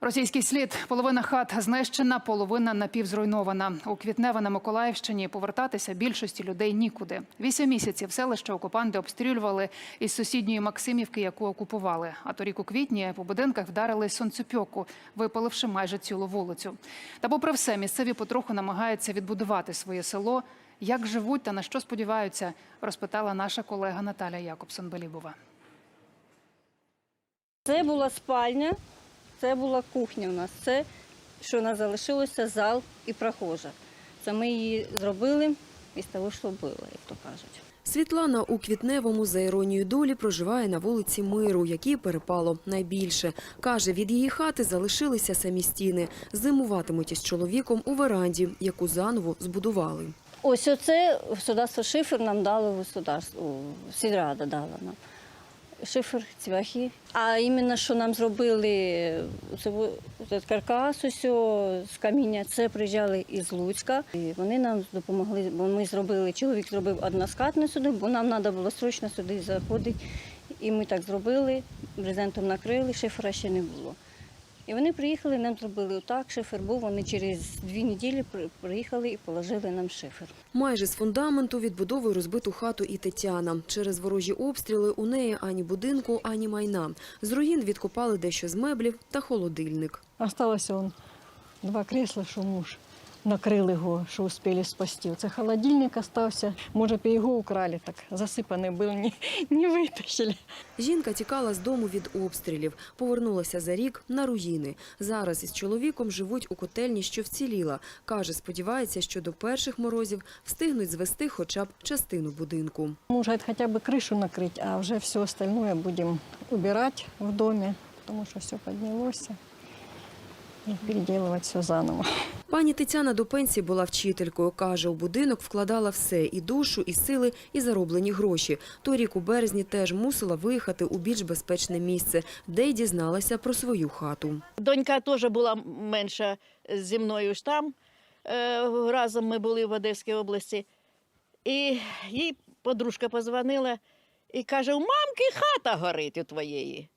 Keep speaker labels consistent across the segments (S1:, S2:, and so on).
S1: Російський слід половина хат знищена, половина напівзруйнована. У Квітневе на Миколаївщині повертатися більшості людей нікуди. Вісім місяців селище окупанти обстрілювали із сусідньої Максимівки, яку окупували. А торік у квітні по будинках вдарили сонцепьоку, випаливши майже цілу вулицю. Та, попри все, місцеві потроху намагаються відбудувати своє село. Як живуть та на що сподіваються, розпитала наша колега Наталя Якобсон-Белібова.
S2: Це була спальня, це була кухня у нас. Це, що у нас залишилося, зал і прохожа. Це ми її зробили із того, що було, як то кажуть.
S3: Світлана у Квітневому за іронією долі проживає на вулиці Миру, якій перепало найбільше. Каже, від її хати залишилися самі стіни. Зимуватимуть із чоловіком у веранді, яку заново збудували.
S2: Ось оце государство шифер нам дало государство, сільрада дала нам. Шифер, цвяхи. А іменно, що нам зробили це, це каркас усього з каміння, це приїжджали із Луцька. І вони нам допомогли, бо ми зробили, чоловік зробив односкатне сюди, бо нам треба було срочно сюди заходити. І ми так зробили, брезентом накрили, шифера ще не було. І вони приїхали, нам зробили отак, шифер був, вони через дві неділі при- приїхали і положили нам шифер.
S3: Майже з фундаменту відбудовує розбиту хату і Тетяна. Через ворожі обстріли у неї ані будинку, ані майна. З руїн відкопали дещо з меблів та холодильник.
S4: Осталося он два кресла, що муж накрили його, що успіли спасти. Це холодильник остався. Може, б і його украли, так засипаний був, не, не витащили.
S3: Жінка тікала з дому від обстрілів, повернулася за рік на руїни. Зараз із чоловіком живуть у котельні, що вціліла. Каже, сподівається, що до перших морозів встигнуть звести хоча б частину будинку.
S4: Може, хоча б кришу накрити, а вже все остальное будемо убирати в домі, тому що все піднялося. І переделувати все заново.
S3: Пані Тетяна до пенсії була вчителькою. Каже, у будинок вкладала все – і душу, і сили, і зароблені гроші. Торік у березні теж мусила виїхати у більш безпечне місце, де й дізналася про свою хату.
S5: Донька теж була менша зі мною ж там. Е, Разом ми були в Одеській області. І їй подружка позвонила і каже: у мамки хата горить у твоєї.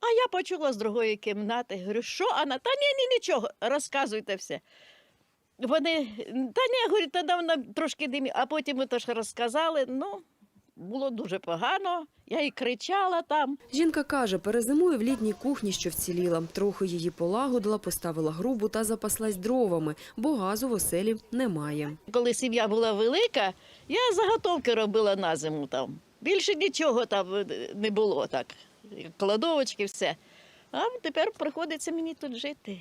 S5: А я почула з другої кімнати. Говорю, що Анна? Та ні, ні, нічого, розказуйте все. Вони, та ні, говорю, та давно трошки димі, а потім ви теж розказали. Ну, було дуже погано. Я і кричала там.
S3: Жінка каже, перезимує в літній кухні, що вціліла. Трохи її полагодила, поставила грубу та запаслась дровами, бо газу в оселі немає.
S5: Коли сім'я була велика, я заготовки робила на зиму там. Більше нічого там е, не було так. Кладовочки, все. А тепер приходиться мені тут жити.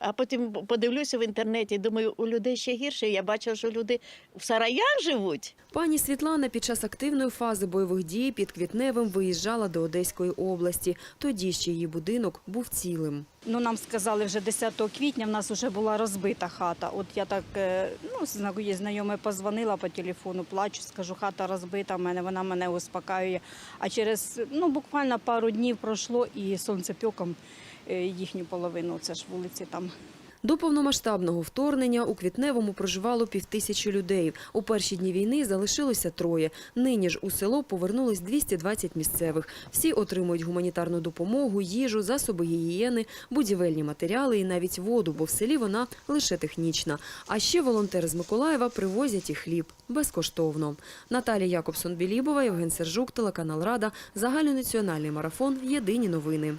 S5: А потім подивлюся в інтернеті, думаю, у людей ще гірше. Я бачила, що люди в сараях живуть.
S3: Пані Світлана під час активної фази бойових дій під Квітневим виїжджала до Одеської області. Тоді ще її будинок був цілим.
S6: Ну, нам сказали, вже 10 квітня в нас вже була розбита хата. От я так, е, ну, зна- є знайоме позвонила по телефону, плачу, скажу, хата розбита мене, вона мене успокаює. А через ну, буквально пару днів пройшло і сонцепьоком е, їхню половину, це ж вулиці там
S3: До повномасштабного вторгнення у Квітневому проживало півтисячі людей. У перші дні війни залишилося троє. Нині ж у село повернулись 220 місцевих. Всі отримують гуманітарну допомогу, їжу, засоби гігієни, будівельні матеріали і навіть воду, бо в селі вона лише технічна. А ще волонтери з Миколаєва привозять і хліб безкоштовно. Наталія Якобсон-Білібова, Євген Сержук, телеканал Рада, загальнонаціональний марафон. Єдині новини.